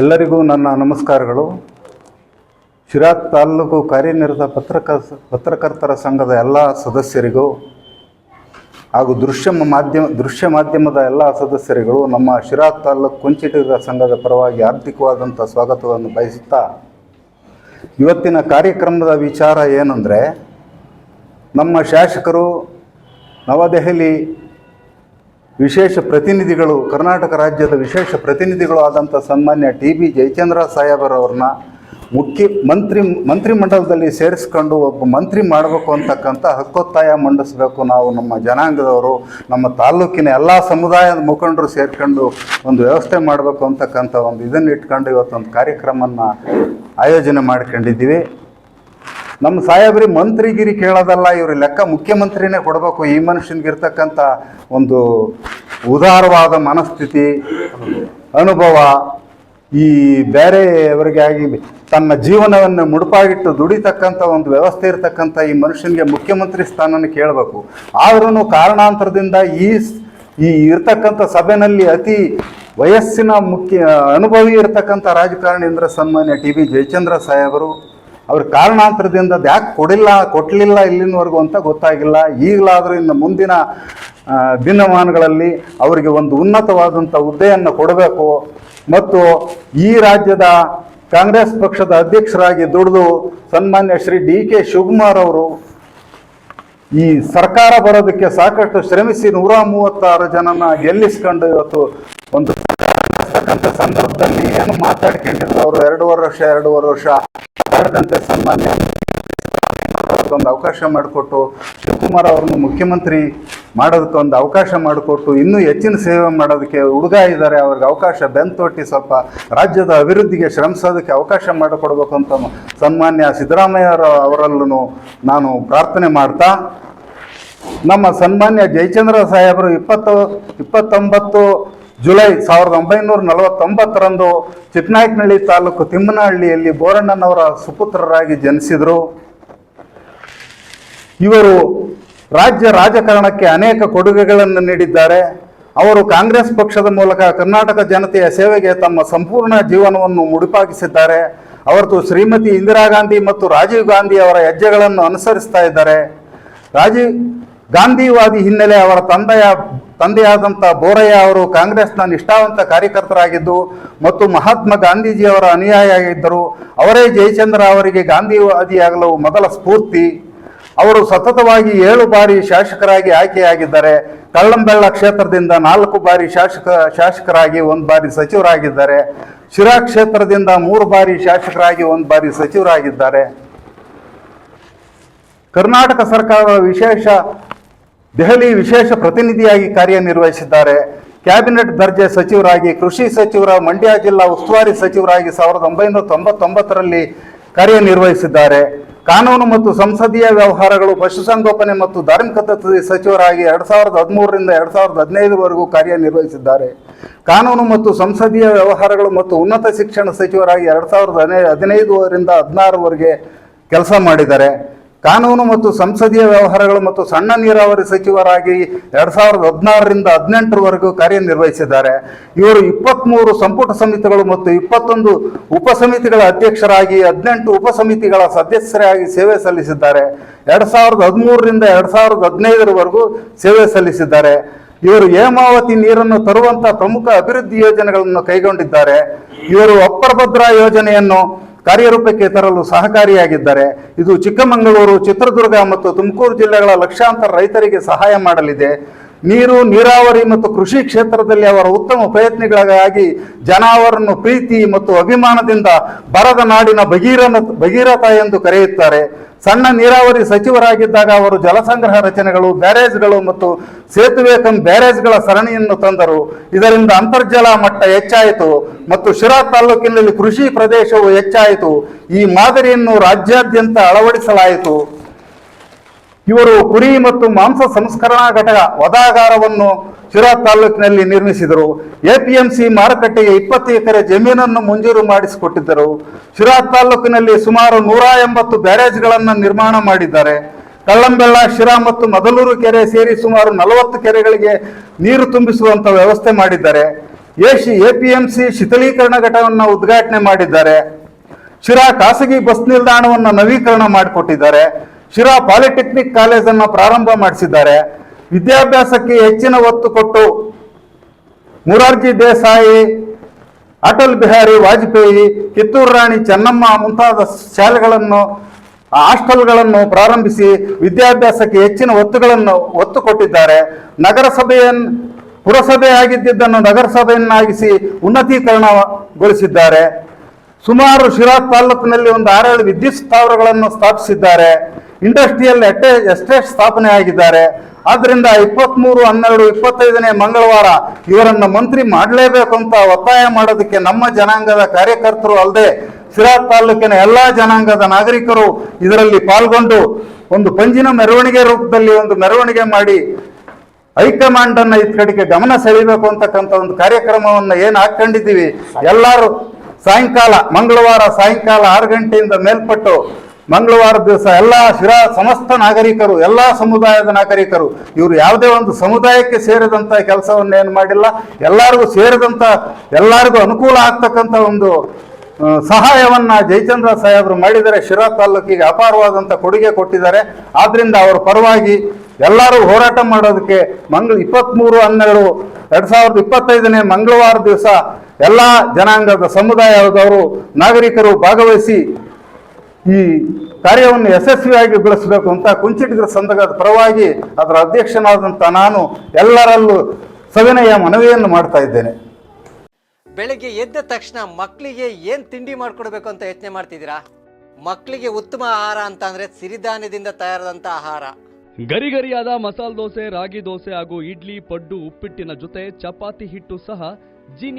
ಎಲ್ಲರಿಗೂ ನನ್ನ ನಮಸ್ಕಾರಗಳು. ಶಿರಾ ತಾಲೂಕು ಕಾರ್ಯನಿರತ ಪತ್ರಕ, ಪತ್ರಕರ್ತರ ಸಂಘದ ಎಲ್ಲ ಸದಸ್ಯರಿಗೂ ಹಾಗೂ ದೃಶ್ಯ ಮಾಧ್ಯಮ ದೃಶ್ಯ ಮಾಧ್ಯಮದ ಎಲ್ಲ ಸದಸ್ಯರಿಗಳು ನಮ್ಮ ಶಿರಾ ತಾಲೂಕು ಕುಂಚಿಟಿಗರ ಸಂಘದ ಪರವಾಗಿ ಆರ್ಥಿಕವಾದಂಥ ಸ್ವಾಗತವನ್ನು ಬಯಸುತ್ತಾ, ಇವತ್ತಿನ ಕಾರ್ಯಕ್ರಮದ ವಿಚಾರ ಏನಂದರೆ, ನಮ್ಮ ಶಾಸಕರು ನವದೆಹಲಿ ವಿಶೇಷ ಪ್ರತಿನಿಧಿಗಳು, ಕರ್ನಾಟಕ ರಾಜ್ಯದ ವಿಶೇಷ ಪ್ರತಿನಿಧಿಗಳು ಆದಂಥ ಸನ್ಮಾನ್ಯ ಟಿ ಬಿ ಜಯಚಂದ್ರ ಸಾಹೇಬರವ್ರನ್ನ ಮುಖ್ಯ ಮಂತ್ರಿ, ಮಂತ್ರಿಮಂಡಲದಲ್ಲಿ ಸೇರಿಸ್ಕೊಂಡು ಒಬ್ಬ ಮಂತ್ರಿ ಮಾಡಬೇಕು ಅಂತಕ್ಕಂಥ ಹಕ್ಕೊತ್ತಾಯ ಮಂಡಿಸಬೇಕು ನಾವು ನಮ್ಮ ಜನಾಂಗದವರು, ನಮ್ಮ ತಾಲೂಕಿನ ಎಲ್ಲ ಸಮುದಾಯದ ಮುಖಂಡರು ಸೇರ್ಕೊಂಡು ಒಂದು ವ್ಯವಸ್ಥೆ ಮಾಡಬೇಕು ಅಂತಕ್ಕಂಥ ಒಂದು ಇದನ್ನು ಇಟ್ಕೊಂಡು ಇವತ್ತೊಂದು ಕಾರ್ಯಕ್ರಮನ ಆಯೋಜನೆ ಮಾಡ್ಕೊಂಡಿದ್ದೀವಿ. ನಮ್ಮ ಸಾಹೇಬ್ರಿ ಮಂತ್ರಿಗಿರಿ ಕೇಳೋದಲ್ಲ, ಇವ್ರ ಲೆಕ್ಕ ಮುಖ್ಯಮಂತ್ರಿನೇ ಕೊಡಬೇಕು. ಈ ಮನುಷ್ಯನಿಗಿರ್ತಕ್ಕಂಥ ಒಂದು ಉದಾರವಾದ ಮನಸ್ಥಿತಿ, ಅನುಭವ, ಈ ಬೇರೆಯವರಿಗೆ ಆಗಿ ತನ್ನ ಜೀವನವನ್ನು ಮುಡುಪಾಗಿಟ್ಟು ದುಡಿತಕ್ಕಂಥ ಒಂದು ವ್ಯವಸ್ಥೆ ಇರತಕ್ಕಂಥ ಈ ಮನುಷ್ಯನಿಗೆ ಮುಖ್ಯಮಂತ್ರಿ ಸ್ಥಾನನ ಕೇಳಬೇಕು. ಆದ್ರೂ ಕಾರಣಾಂತರದಿಂದ ಈ ಈ ಇರ್ತಕ್ಕಂಥ ಸಭೆಯಲ್ಲಿ ಅತಿ ವಯಸ್ಸಿನ ಮುಖ್ಯ, ಅನುಭವಿ ಇರತಕ್ಕಂಥ ರಾಜಕಾರಣಿ ಅಂದ್ರೆ ಸನ್ಮಾನ್ಯ ಟಿ ಬಿ ಜಯಚಂದ್ರ ಸಾಹೇಬರು ಅವ್ರ ಕಾರಣಾಂತರದಿಂದ ಅದು ಯಾಕೆ ಕೊಡಿಲ್ಲ ಕೊಟ್ಟಲಿಲ್ಲ ಇಲ್ಲಿನವರೆಗೂ ಅಂತ ಗೊತ್ತಾಗಿಲ್ಲ. ಈಗಲಾದರೂ ಇನ್ನು ಮುಂದಿನ ದಿನಮಾನಗಳಲ್ಲಿ ಅವರಿಗೆ ಒಂದು ಉನ್ನತವಾದಂಥ ಹುದ್ದೆಯನ್ನು ಕೊಡಬೇಕು. ಮತ್ತು ಈ ರಾಜ್ಯದ ಕಾಂಗ್ರೆಸ್ ಪಕ್ಷದ ಅಧ್ಯಕ್ಷರಾಗಿ ದುಡಿದು ಸನ್ಮಾನ್ಯ ಶ್ರೀ ಡಿ ಕೆ ಶಿವಕುಮಾರ್ ಅವರು ಈ ಸರ್ಕಾರ ಬರೋದಕ್ಕೆ ಸಾಕಷ್ಟು ಶ್ರಮಿಸಿ ನೂರ ಮೂವತ್ತಾರು ಜನನ ಗೆಲ್ಲಿಸ್ಕೊಂಡು ಇವತ್ತು ಒಂದು ಅಂತಕ್ಕಂಥ ಸಂದರ್ಭದಲ್ಲಿ ಏನು ಮಾತಾಡ್ಕೊಂಡಿದ್ರು ಅವರು ಎರಡೂವರೆ ವರ್ಷ ಎರಡೂವರೆ ವರ್ಷ ಮಾತಾಡದಂತೆ ಸನ್ಮಾನ್ಯ ಒಂದು ಅವಕಾಶ ಮಾಡಿಕೊಟ್ಟು, ಶಿವಕುಮಾರ್ ಅವ್ರನ್ನ ಮುಖ್ಯಮಂತ್ರಿ ಮಾಡೋದಕ್ಕೆ ಒಂದು ಅವಕಾಶ ಮಾಡಿಕೊಟ್ಟು, ಇನ್ನೂ ಹೆಚ್ಚಿನ ಸೇವೆ ಮಾಡೋದಕ್ಕೆ ಹುಡುಗ ಇದ್ದಾರೆ. ಅವ್ರಿಗೆ ಅವಕಾಶ ಬೆಂತೊಟ್ಟಿ ಸ್ವಲ್ಪ ರಾಜ್ಯದ ಅಭಿವೃದ್ಧಿಗೆ ಶ್ರಮಿಸೋದಕ್ಕೆ ಅವಕಾಶ ಮಾಡಿಕೊಡ್ಬೇಕು ಅಂತ ಸನ್ಮಾನ್ಯ ಸಿದ್ದರಾಮಯ್ಯ ಅವರಲ್ಲೂ ನಾನು ಪ್ರಾರ್ಥನೆ ಮಾಡ್ತಾ, ನಮ್ಮ ಸನ್ಮಾನ್ಯ ಜಯಚಂದ್ರ ಸಾಹೇಬರು ಇಪ್ಪತ್ತು, ಇಪ್ಪತ್ತೊಂಬತ್ತು ಜುಲೈ ಸಾವಿರದ ಒಂಬೈನೂರ ನಲವತ್ತೊಂಬತ್ತರಂದು ಚಿಕ್ಕನಾಯಕನಹಳ್ಳಿ ತಾಲೂಕು ತಿಮ್ಮನಹಳ್ಳಿಯಲ್ಲಿ ಬೋರಣ್ಣನವರ ಸುಪುತ್ರರಾಗಿ ಜನಿಸಿದರು. ಇವರು ರಾಜ್ಯ ರಾಜಕಾರಣಕ್ಕೆ ಅನೇಕ ಕೊಡುಗೆಗಳನ್ನು ನೀಡಿದ್ದಾರೆ. ಅವರು ಕಾಂಗ್ರೆಸ್ ಪಕ್ಷದ ಮೂಲಕ ಕರ್ನಾಟಕ ಜನತೆಯ ಸೇವೆಗೆ ತಮ್ಮ ಸಂಪೂರ್ಣ ಜೀವನವನ್ನು ಮುಡಿಪಾಗಿಸಿದ್ದಾರೆ. ಅವರದು ಶ್ರೀಮತಿ ಇಂದಿರಾ ಗಾಂಧಿ ಮತ್ತು ರಾಜೀವ್ ಗಾಂಧಿ ಅವರ ಹೆಜ್ಜೆಗಳನ್ನು ಅನುಸರಿಸ್ತಾ ಇದ್ದಾರೆ. ರಾಜೀವ್ ಗಾಂಧಿವಾದಿ ಹಿನ್ನೆಲೆ ಅವರ ತಂದೆಯ ತಂದೆಯಾದಂಥ ಬೋರಯ್ಯ ಅವರು ಕಾಂಗ್ರೆಸ್ನ ನಿಷ್ಠಾವಂತ ಕಾರ್ಯಕರ್ತರಾಗಿದ್ದು ಮತ್ತು ಮಹಾತ್ಮ ಗಾಂಧೀಜಿಯವರ ಅನುಯಾಯಿಯಾಗಿದ್ದರು ಅವರೇ ಜಯಚಂದ್ರ ಅವರಿಗೆ ಗಾಂಧಿವಾದಿಯಾಗಲು ಮೊದಲ ಸ್ಫೂರ್ತಿ. ಅವರು ಸತತವಾಗಿ ಏಳು ಬಾರಿ ಶಾಸಕರಾಗಿ ಆಯ್ಕೆಯಾಗಿದ್ದಾರೆ. ಕಳ್ಳಂಬೆಳ್ಳ ಕ್ಷೇತ್ರದಿಂದ ನಾಲ್ಕು ಬಾರಿ ಶಾಸಕ, ಶಾಸಕರಾಗಿ ಒಂದು ಬಾರಿ ಸಚಿವರಾಗಿದ್ದಾರೆ. ಶಿರಾ ಕ್ಷೇತ್ರದಿಂದ ಮೂರು ಬಾರಿ ಶಾಸಕರಾಗಿ ಒಂದು ಬಾರಿ ಸಚಿವರಾಗಿದ್ದಾರೆ. ಕರ್ನಾಟಕ ಸರ್ಕಾರದ ವಿಶೇಷ ದೆಹಲಿ ವಿಶೇಷ ಪ್ರತಿನಿಧಿಯಾಗಿ ಕಾರ್ಯನಿರ್ವಹಿಸಿದ್ದಾರೆ. ಕ್ಯಾಬಿನೆಟ್ ದರ್ಜೆ ಸಚಿವರಾಗಿ, ಕೃಷಿ ಸಚಿವರ, ಮಂಡ್ಯ ಜಿಲ್ಲಾ ಉಸ್ತುವಾರಿ ಸಚಿವರಾಗಿ ಸಾವಿರದ ಒಂಬೈನೂರ ತೊಂಬತ್ತೊಂಬತ್ತರಲ್ಲಿ ಕಾರ್ಯನಿರ್ವಹಿಸಿದ್ದಾರೆ. ಕಾನೂನು ಮತ್ತು ಸಂಸದೀಯ ವ್ಯವಹಾರಗಳು, ಪಶುಸಂಗೋಪನೆ ಮತ್ತು ಧಾರ್ಮಿಕತೆ ಸಚಿವರಾಗಿ ಎರಡು ಸಾವಿರದ ಹದಿಮೂರರಿಂದ ಎರಡು ಸಾವಿರದ ಹದಿನೈದರವರೆಗೂ ಕಾರ್ಯನಿರ್ವಹಿಸಿದ್ದಾರೆ. ಕಾನೂನು ಮತ್ತು ಸಂಸದೀಯ ವ್ಯವಹಾರಗಳು ಮತ್ತು ಉನ್ನತ ಶಿಕ್ಷಣ ಸಚಿವರಾಗಿ ಎರಡು ಸಾವಿರದ ಹದಿನೈ ಹದಿನೈದರಿಂದ ಹದಿನಾರವರೆಗೆ ಕೆಲಸ ಮಾಡಿದ್ದಾರೆ. ಕಾನೂನು ಮತ್ತು ಸಂಸದೀಯ ವ್ಯವಹಾರಗಳು ಮತ್ತು ಸಣ್ಣ ನೀರಾವರಿ ಸಚಿವರಾಗಿ ಎರಡ್ ಸಾವಿರದ ಹದಿನಾರರಿಂದ ಹದಿನೆಂಟರವರೆಗೂ ಕಾರ್ಯನಿರ್ವಹಿಸಿದ್ದಾರೆ. ಇವರು ಇಪ್ಪತ್ತ್ಮೂರು ಸಂಪುಟ ಸಮಿತಿಗಳು ಮತ್ತು ಇಪ್ಪತ್ತೊಂದು ಉಪಸಮಿತಿಗಳ ಅಧ್ಯಕ್ಷರಾಗಿ ಹದಿನೆಂಟು ಉಪಸಮಿತಿಗಳ ಸದಸ್ಯರಾಗಿ ಸೇವೆ ಸಲ್ಲಿಸಿದ್ದಾರೆ. ಎರಡ್ ಸಾವಿರದ ಹದಿಮೂರರಿಂದ ಎರಡ್ ಸಾವಿರದ ಹದಿನೈದರವರೆಗೂ ಸೇವೆ ಸಲ್ಲಿಸಿದ್ದಾರೆ. ಇವರು ಹೇಮಾವತಿ ನೀರನ್ನು ತರುವಂತಹ ಪ್ರಮುಖ ಅಭಿವೃದ್ಧಿ ಯೋಜನೆಗಳನ್ನು ಕೈಗೊಂಡಿದ್ದಾರೆ. ಇವರು ಅಪ್ಪರ ಭದ್ರಾ ಯೋಜನೆಯನ್ನು ಕಾರ್ಯರೂಪಕ್ಕೆ ತರಲು ಸಹಕಾರಿಯಾಗಿದ್ದಾರೆ ಇದು ಚಿಕ್ಕಮಗಳೂರು, ಚಿತ್ರದುರ್ಗ ಮತ್ತು ತುಮಕೂರು ಜಿಲ್ಲೆಗಳ ಲಕ್ಷಾಂತರ ರೈತರಿಗೆ ಸಹಾಯ ಮಾಡಲಿದೆ. ನೀರು, ನೀರಾವರಿ ಮತ್ತು ಕೃಷಿ ಕ್ಷೇತ್ರದಲ್ಲಿ ಅವರ ಉತ್ತಮ ಪ್ರಯತ್ನಗಳಿಗಾಗಿ ಜನ ಅವರನ್ನು ಪ್ರೀತಿ ಮತ್ತು ಅಭಿಮಾನದಿಂದ ಬರದ ನಾಡಿನ ಭಗೀರನ ಭಗೀರಥ ಎಂದು ಕರೆಯುತ್ತಾರೆ. ಸಣ್ಣ ನೀರಾವರಿ ಸಚಿವರಾಗಿದ್ದಾಗ ಅವರು ಜಲಸಂಗ್ರಹ ರಚನೆಗಳು, ಬ್ಯಾರೇಜ್ಗಳು ಮತ್ತು ಸೇತುವೆ ಕಂ ಬ್ಯಾರೇಜ್ಗಳ ಸರಣಿಯನ್ನು ತಂದರು. ಇದರಿಂದ ಅಂತರ್ಜಲ ಮಟ್ಟ ಹೆಚ್ಚಾಯಿತು ಮತ್ತು ಶಿರಾ ತಾಲೂಕಿನಲ್ಲಿ ಕೃಷಿ ಪ್ರದೇಶವು ಹೆಚ್ಚಾಯಿತು. ಈ ಮಾದರಿಯನ್ನು ರಾಜ್ಯಾದ್ಯಂತ ಅಳವಡಿಸಲಾಯಿತು. ಇವರು ಕುರಿ ಮತ್ತು ಮಾಂಸ ಸಂಸ್ಕರಣಾ ಘಟಕ ವದಾಗಾರವನ್ನು ಶಿರಾ ತಾಲೂಕಿನಲ್ಲಿ ನಿರ್ಮಿಸಿದರು. ಎಪಿಎಂಸಿ ಮಾರುಕಟ್ಟೆಗೆ ಇಪ್ಪತ್ತು ಎಕರೆ ಜಮೀನನ್ನು ಮಂಜೂರು ಮಾಡಿಸಿಕೊಟ್ಟಿದ್ದರು. ಶಿರಾ ತಾಲೂಕಿನಲ್ಲಿ ಸುಮಾರು ನೂರ ಎಂಬತ್ತು ಬ್ಯಾರೇಜ್ಗಳನ್ನು ನಿರ್ಮಾಣ ಮಾಡಿದ್ದಾರೆ. ಕಳ್ಳಂಬೆಳ್ಳ, ಶಿರಾ ಮತ್ತು ಮದಲೂರು ಕೆರೆ ಸೇರಿ ಸುಮಾರು ನಲವತ್ತು ಕೆರೆಗಳಿಗೆ ನೀರು ತುಂಬಿಸುವಂತ ವ್ಯವಸ್ಥೆ ಮಾಡಿದ್ದಾರೆ. ಎಸಿ ಎಪಿಎಂಸಿ ಶಿಥಲೀಕರಣ ಘಟವನ್ನು ಉದ್ಘಾಟನೆ ಮಾಡಿದ್ದಾರೆ. ಶಿರಾ ಖಾಸಗಿ ಬಸ್ ನಿಲ್ದಾಣವನ್ನು ನವೀಕರಣ ಮಾಡಿಕೊಟ್ಟಿದ್ದಾರೆ. ಶಿರಾ ಪಾಲಿಟೆಕ್ನಿಕ್ ಕಾಲೇಜನ್ನು ಪ್ರಾರಂಭ ಮಾಡಿಸಿದ್ದಾರೆ. ವಿದ್ಯಾಭ್ಯಾಸಕ್ಕೆ ಹೆಚ್ಚಿನ ಒತ್ತು ಕೊಟ್ಟು ಮುರಾರ್ಜಿ ದೇಸಾಯಿ, ಅಟಲ್ ಬಿಹಾರಿ ವಾಜಪೇಯಿ, ಕಿತ್ತೂರು ರಾಣಿ ಚೆನ್ನಮ್ಮ ಮುಂತಾದ ಶಾಲೆಗಳನ್ನು, ಹಾಸ್ಟೆಲ್ಗಳನ್ನು ಪ್ರಾರಂಭಿಸಿ ವಿದ್ಯಾಭ್ಯಾಸಕ್ಕೆ ಹೆಚ್ಚಿನ ಒತ್ತುಗಳನ್ನು ಒತ್ತು ಕೊಟ್ಟಿದ್ದಾರೆ. ನಗರಸಭೆಯನ್ನು ಪುರಸಭೆ ಆಗಿದ್ದನ್ನು ನಗರಸಭೆಯನ್ನಾಗಿಸಿ ಉನ್ನತೀಕರಣಗೊಳಿಸಿದ್ದಾರೆ. ಸುಮಾರು ಶಿರಾ ತಾಲೂಕಿನಲ್ಲಿ ಒಂದು ಆರೇಳು ವಿದ್ಯುತ್ ಸ್ಥಾವರಗಳನ್ನು ಸ್ಥಾಪಿಸಿದ್ದಾರೆ. ಇಂಡಸ್ಟ್ರಿಯಲ್ ಎಟೆ ಎಸ್ಟೇಟ್ ಸ್ಥಾಪನೆ ಆಗಿದ್ದಾರೆ ಆದ್ರಿಂದ ಇಪ್ಪತ್ಮೂರು, ಹನ್ನೆರಡು, ಇಪ್ಪತ್ತೈದನೇ ಮಂಗಳವಾರ ಇವರನ್ನ ಮಂತ್ರಿ ಮಾಡಲೇಬೇಕು ಅಂತ ಒತ್ತಾಯ ಮಾಡೋದಕ್ಕೆ ನಮ್ಮ ಜನಾಂಗದ ಕಾರ್ಯಕರ್ತರು ಅಲ್ಲದೆ ಸಿರಾ ತಾಲೂಕಿನ ಎಲ್ಲಾ ಜನಾಂಗದ ನಾಗರಿಕರು ಇದರಲ್ಲಿ ಪಾಲ್ಗೊಂಡು ಒಂದು ಪಂಜಿನ ಮೆರವಣಿಗೆ ರೂಪದಲ್ಲಿ ಒಂದು ಮೆರವಣಿಗೆ ಮಾಡಿ ಹೈಕಮಾಂಡ್ ಅನ್ನ ಈ ಕಡೆಗೆ ಗಮನ ಸೆಳೀಬೇಕು ಅಂತಕ್ಕಂಥ ಒಂದು ಕಾರ್ಯಕ್ರಮವನ್ನು ಏನು ಹಾಕೊಂಡಿದ್ದೀವಿ ಎಲ್ಲರೂ ಸಾಯಂಕಾಲ, ಮಂಗಳವಾರ ಸಾಯಂಕಾಲ ಆರು ಗಂಟೆಯಿಂದ ಮೇಲ್ಪಟ್ಟು ಮಂಗಳವಾರ ದಿವಸ ಎಲ್ಲ ಶಿರಾ ಸಮಸ್ತ ನಾಗರಿಕರು, ಎಲ್ಲ ಸಮುದಾಯದ ನಾಗರಿಕರು, ಇವರು ಯಾವುದೇ ಒಂದು ಸಮುದಾಯಕ್ಕೆ ಸೇರಿದಂಥ ಕೆಲಸವನ್ನು ಏನು ಮಾಡಿಲ್ಲ, ಎಲ್ಲರಿಗೂ ಸೇರಿದಂಥ ಎಲ್ಲರಿಗೂ ಅನುಕೂಲ ಆಗ್ತಕ್ಕಂಥ ಒಂದು ಸಹಾಯವನ್ನು ಜಯಚಂದ್ರ ಸಾಹೇಬರು ಮಾಡಿದರೆ ಶಿರಾ ತಾಲೂಕಿಗೆ ಅಪಾರವಾದಂಥ ಕೊಡುಗೆ ಕೊಟ್ಟಿದ್ದಾರೆ. ಆದ್ದರಿಂದ ಅವರ ಪರವಾಗಿ ಎಲ್ಲರೂ ಹೋರಾಟ ಮಾಡೋದಕ್ಕೆ ಮಂಗಳ ಇಪ್ಪತ್ತ್ಮೂರು ಹನ್ನೆರಡು, ಎರಡು ಸಾವಿರದ ಇಪ್ಪತ್ತೈದನೇ ಮಂಗಳವಾರ ದಿವಸ ಎಲ್ಲ ಜನಾಂಗದ ಸಮುದಾಯದವರು ನಾಗರಿಕರು ಭಾಗವಹಿಸಿ ಈ ಕಾರ್ಯವನ್ನು ಯಶಸ್ವಿಯಾಗಿ ಬೆಳೆಸಬೇಕು ಅಂತ ಕುಂಚಿಟಿಗರ ಸಂಘದ ಪರವಾಗಿ ಅದರ ಅಧ್ಯಕ್ಷನಾದಂಥ ನಾನು ಎಲ್ಲರಲ್ಲೂ ಸವಿನಯ ಮನವಿಯನ್ನು ಮಾಡ್ತಾ ಇದ್ದೇನೆ. ಬೆಳಗ್ಗೆ ಎದ್ದ ತಕ್ಷಣ ಮಕ್ಕಳಿಗೆ ಏನು ತಿಂಡಿ ಮಾಡಿಕೊಡ್ಬೇಕು ಅಂತ ಯೋಚನೆ ಮಾಡ್ತಿದ್ದೀರಾ? ಮಕ್ಕಳಿಗೆ ಉತ್ತಮ ಆಹಾರ ಅಂತ ಅಂದ್ರೆ ಸಿರಿಧಾನ್ಯದಿಂದ ತಯಾರಾದಂಥ ಆಹಾರ. ಗರಿಗರಿಯಾದ ಮಸಾಲೆ ದೋಸೆ ರಾಗಿ ದೋಸೆ ಹಾಗೂ ಇಡ್ಲಿ ಪಡ್ಡು ಉಪ್ಪಿಟ್ಟಿನ ಜೊತೆ ಚಪಾತಿ ಹಿಟ್ಟು ಸಹ ಜೀನಿ